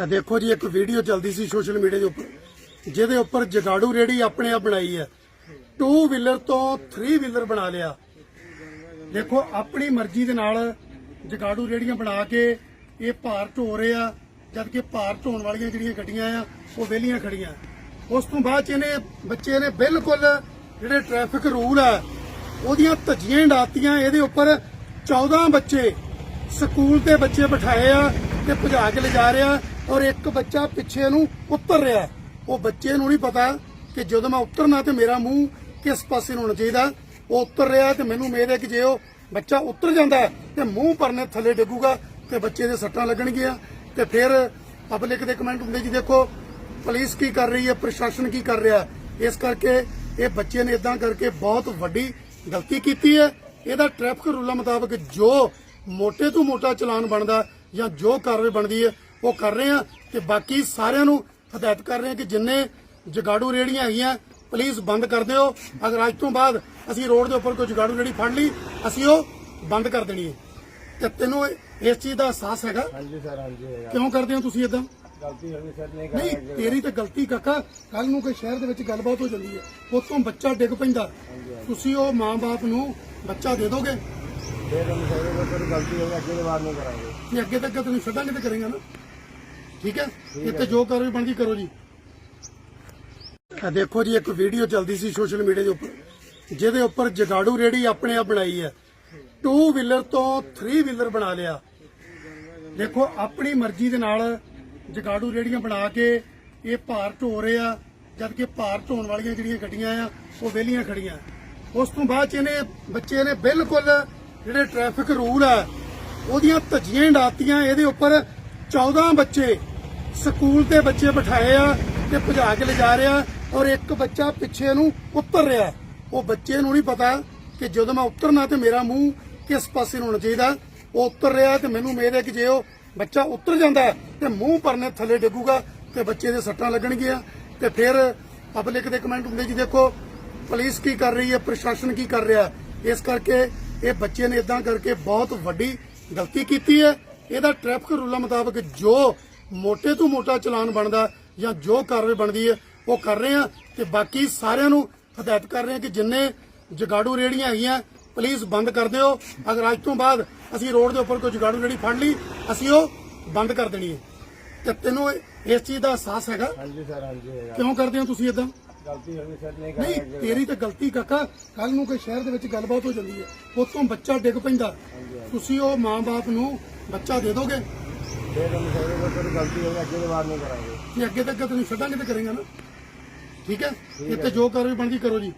ਆ ਦੇਖੋ ਜੀ, ਇੱਕ ਵੀਡੀਓ ਚੱਲਦੀ ਸੀ ਸੋਸ਼ਲ ਮੀਡੀਆ ਦੇ ਉੱਪਰ। ਜਿਹਦੇ ਉੱਪਰ ਜਗਾੜੂ ਰੇੜੀ ਆਪਣੇ ਆਪ ਬਣਾਈ ਹੈ। ਟੂ ਵੀਲਰ ਤੋਂ 3 ਵੀਲਰ ਬਣਾ ਲਿਆ। ਦੇਖੋ, ਆਪਣੀ ਮਰਜ਼ੀ ਦੇ ਨਾਲ ਜਗਾੜੂ ਰੇੜੀਆਂ ਬਣਾ ਕੇ ਇਹ ਭਾਰ ਢੋ ਰਹੇ ਆ ਜਦ ਕਿ ਭਾਰ ਢੋਣ ਵਾਲੀਆਂ ਜਿਹੜੀਆਂ ਗੱਡੀਆਂ ਆ, ਉਹ ਵਿਹਲੀਆਂ ਖੜੀਆਂ। ਉਸ ਤੋਂ ਬਾਅਦ ਚ ਇਹਨੇ, ਬੱਚੇ ਨੇ ਬਿਲਕੁਲ ਜਿਹੜੇ ਟ੍ਰੈਫਿਕ ਰੂਲ ਆ, ਉਹਦੀਆਂ ਧੱਜੀਆਂ ਡਾਤੀਆਂ, ਇਹਦੇ ਉੱਪਰ 14 ਬੱਚੇ ਸਕੂਲ ਦੇ ਬੱਚੇ ਬਿਠਾਏ ਆ। ਤੇ ਭਜਾ ਕੇ ਲਿਜਾ ਰਿਹਾ ਔਰ ਇੱਕ ਬੱਚਾ ਪਿੱਛੇ ਨੂੰ ਉੱਤਰ ਰਿਹਾ। ਉਹ ਬੱਚੇ ਨੂੰ ਨਹੀਂ ਪਤਾ ਕਿ ਜਦੋਂ ਮੈਂ ਉਤਰਨਾ ਤੇ ਮੇਰਾ ਮੂੰਹ ਕਿਸ ਪਾਸੇ ਨੂੰ ਹੋਣਾ ਚਾਹੀਦਾ। ਉਹ ਉੱਤਰ ਰਿਹਾ ਤੇ ਮੈਨੂੰ ਉਮੀਦ ਹੈ ਕਿ ਜੇ ਉਹ ਬੱਚਾ ਉੱਤਰ ਜਾਂਦਾ ਹੈ ਤੇ ਮੂੰਹ ਪਰਨੇ ਥੱਲੇ ਡਿੱਗੂਗਾ ਤੇ ਬੱਚੇ ਦੇ ਸੱਟਾਂ ਲੱਗਣਗੀਆਂ। ਤੇ ਫਿਰ ਪਬਲਿਕ ਦੇ ਕਮੈਂਟ ਹੁੰਦੇ ਜੀ, ਦੇਖੋ, ਪੁਲਿਸ ਕੀ ਕਰ ਰਹੀ ਹੈ, ਪ੍ਰਸ਼ਾਸਨ ਕੀ ਕਰ ਰਿਹਾ। ਇਸ ਕਰਕੇ ਇਹ ਬੱਚੇ ਨੇ ਇਦਾਂ ਕਰਕੇ ਬਹੁਤ ਵੱਡੀ ਗਲਤੀ ਕੀਤੀ ਹੈ। ਇਹਦਾ ਟ੍ਰੈਫਿਕ ਰੂਲਾਂ ਮੁਤਾਬਕ ਜੋ ਮੋਟੇ ਤੋਂ ਮੋਟਾ ਚਲਾਨ ਬਣਦਾ ਜਾਂ ਜੋ ਕਾਰਵਾਈ ਬਣਦੀ ਹੈ ਉਹ ਕਰ ਰਹੇ ਆ ਤੇ ਬਾਕੀ ਸਾਰਿਆਂ ਨੂੰ ਹਦਾਇਤ ਕਰ ਰਹੇ ਆ ਕਿ ਜਿੰਨੇ ਜਗਾੜੂ ਰੇੜੀਆਂ ਹੈਗੀਆਂ ਪਲੀਜ਼ ਬੰਦ ਕਰ ਦਿਓ। ਅਗਰ ਅੱਜ ਤੋਂ ਬਾਅਦ ਅਸੀਂ ਰੋਡ ਦੇ ਉੱਪਰ ਕੋਈ ਜਗਾੜੂ ਰੇੜੀ ਫੜ ਲਈ ਅਸੀਂ ਉਹ ਬੰਦ ਕਰ ਦੇਣੀ ਹੈ। ਤੇ ਤੈਨੂੰ ਇਸ ਚੀਜ਼ ਦਾ ਅਹਿਸਾਸ ਹੈਗਾ? ਹਾਂਜੀ ਸਰ ਹਾਂਜੀ ਹੈਗਾ। ਕਿਉਂ ਕਰਦੇ ਹੋ ਤੁਸੀਂ ਇਦਾਂ ਗਲਤੀ ਹੋ ਗਈ ਸਰ ਨਹੀਂ ਨਹੀਂ ਤੇਰੀ ਤਾਂ ਗਲਤੀ ਕਾਕਾ ਕੱਲ ਨੂੰ ਕੋਈ ਸ਼ਹਿਰ ਦੇ ਵਿੱਚ ਗੱਲਬਾਤ ਹੋ ਜਾਂਦੀ ਹੈ। ਉਤੋਂ ਬੱਚਾ ਡਿੱਗ ਪੈਂਦਾ। ਤੁਸੀਂ ਉਹ ਮਾਂ-ਬਾਪ ਨੂੰ ਬੱਚਾ ਦੇ ਦੋਗੇ? ਅੱਗੇ ਦੀ ਵਾਰ ਨਹੀਂ ਨਹੀਂ ਤੇ ਕਰੇਗਾ ਨਾ। ਠੀਕ ਹੈ? ਇੱਥੇ ਜੋ ਕਰੋ ਬਣਦੀ ਕਰੋ ਜੀ। ਆ ਦੇਖੋ ਜੀ ਇੱਕ ਵੀਡੀਓ ਚੱਲਦੀ ਸੀ ਸੋਸ਼ਲ ਮੀਡੀਆ ਦੇ ਉੱਪਰ। ਜਿਹਦੇ ਉੱਪਰ ਜਗਾੜੂ ਰੇੜੀ ਆਪਣੇ ਆਪ ਬਣਾਈ ਹੈ। ਟੂ ਵੀਲਰ ਤੋਂ 3 ਵੀਲਰ ਬਣਾ ਲਿਆ। ਦੇਖੋ ਆਪਣੀ ਮਰਜ਼ੀ ਦੇ ਨਾਲ ਜਗਾੜੂ ਰੇੜੀਆਂ ਬਣਾ ਕੇ ਇਹ ਭਾਰ ਢੋ ਰਹੇ ਆ। ਜਦ ਕਿ ਭਾਰ ਢੋਣ ਵਾਲੀਆਂ ਜਿਹੜੀਆਂ ਗੱਡੀਆਂ ਆ ਉਹ ਵਿਹਲੀਆਂ ਖੜੀਆਂ। ਉਸ ਤੋਂ ਬਾਅਦ ਇਹਨੇ ਬੱਚੇ ਨੇ ਬਿਲਕੁਲ ਜਿਹੜੇ ਟ੍ਰੈਫਿਕ ਰੂਲ ਹੈ ਉਹਦੀਆਂ ਧੱਜੀਆਂ ਡਾਤੀਆਂ, ਇਹਦੇ ਉੱਪਰ 14 ਬੱਚੇ ਸਕੂਲ ਦੇ ਬੱਚੇ ਬਿਠਾਏ ਆ ਤੇ ਭਜਾ ਕੇ ਲਿਜਾ ਰਿਹਾ ਔਰ ਇੱਕ ਬੱਚਾ ਪਿੱਛੇ ਨੂੰ ਉੱਤਰ ਰਿਹਾ ਉਹ ਬੱਚੇ ਨੂੰ ਨਹੀਂ ਪਤਾ ਕਿ ਜਦੋਂ ਮੈਂ ਉਤਰਨਾ ਤੇ ਮੇਰਾ ਮੂੰਹ ਕਿਸ ਪਾਸੇ ਨੂੰ ਹੋਣਾ ਚਾਹੀਦਾ ਉਹ ਉੱਤਰ ਰਿਹਾ ਤੇ ਮੈਨੂੰ ਉਮੀਦ ਹੈ ਕਿ ਜੇ ਉਹ ਬੱਚਾ ਉੱਤਰ ਜਾਂਦਾ ਹੈ ਤੇ ਮੂੰਹ ਪਰਨੇ ਥੱਲੇ ਡਿੱਗੂਗਾ ਤੇ ਬੱਚੇ ਦੇ ਸੱਟਾਂ ਲੱਗਣਗੀਆਂ। ਤੇ ਫਿਰ ਪਬਲਿਕ ਦੇ ਕਮੈਂਟ ਹੁੰਦੇ ਜੀ, ਦੇਖੋ, ਪੁਲਿਸ ਕੀ ਕਰ ਰਹੀ ਹੈ, ਪ੍ਰਸ਼ਾਸਨ ਕੀ ਕਰ ਰਿਹਾ ਇਸ ਕਰਕੇ ਇਹ ਬੱਚੇ ਨੇ ਇਦਾਂ ਕਰਕੇ ਬਹੁਤ ਵੱਡੀ ਗਲਤੀ ਕੀਤੀ ਹੈ। ਇਹਦਾ ਟ੍ਰੈਫਿਕ ਰੂਲਾਂ ਮੁਤਾਬਕ ਜੋ ਮੋਟੇ ਤੋਂ ਮੋਟਾ ਚਲਾਨ ਬਣਦਾ ਜਾਂ ਜੋ ਕਾਰਵਾਈ ਬਣਦੀ ਹੈ ਉਹ ਕਰ ਰਹੇ ਆ ਤੇ ਬਾਕੀ ਸਾਰਿਆਂ ਨੂੰ ਹਦਾਇਤ ਕਰ ਰਹੇ ਆ ਕਿ ਜਿੰਨੇ ਜਗਾੜੂ ਰੇੜੀਆਂ ਹੈਗੀਆਂ ਪਲੀਜ਼ ਬੰਦ ਕਰ ਦਿਓ। ਅਗਰ ਅੱਜ ਤੋਂ ਬਾਅਦ ਅਸੀਂ ਰੋਡ ਦੇ ਉੱਪਰ ਕੋਈ ਜਗਾੜੂ ਰੇੜੀ ਫੜ ਲਈ ਅਸੀਂ ਉਹ ਬੰਦ ਕਰ ਦੇਣੀ ਹੈ। ਤੇ ਤੈਨੂੰ ਇਸ ਚੀਜ਼ ਦਾ ਅਹਿਸਾਸ ਹੈਗਾ? ਹਾਂਜੀ ਸਰ ਹਾਂਜੀ ਹੈਗਾ। ਕਿਉਂ ਕਰਦੇ ਹੋ ਤੁਸੀਂ ਇਦਾਂ ਨਹੀਂ ਤੇਰੀ ਤਾਂ ਗਲਤੀ ਕਾਕਾ ਕੱਲ ਨੂੰ ਕੋਈ ਸ਼ਹਿਰ ਦੇ ਵਿੱਚ ਗੱਲਬਾਤ ਹੋ ਜਾਂਦੀ ਹੈ। ਉਤੋਂ ਬੱਚਾ ਡਿੱਗ ਪੈਂਦਾ। ਤੁਸੀਂ ਉਹ ਮਾਂ-ਬਾਪ ਨੂੰ ਬੱਚਾ ਦੇ ਦੋਗੇ? ਜੇ ਤੁਹਾਨੂੰ ਸਹੀ ਹੋ ਤਾਂ ਗਲਤੀ ਹੋਈ ਅੱਗੇ ਦੇ ਵਾਰ ਨਹੀਂ ਕਰਾਂਗੇ। ਕਿ ਅੱਗੇ ਤੱਕ ਤੁਸੀਂ ਛੱਡਾਂਗੇ ਤੇ ਕਰੇਗਾ ਨਾ। ਠੀਕ ਹੈ? ਇੱਥੇ ਜੋ। ਕਰੋ ਬਣਦੀ ਕਰੋ ਜੀ।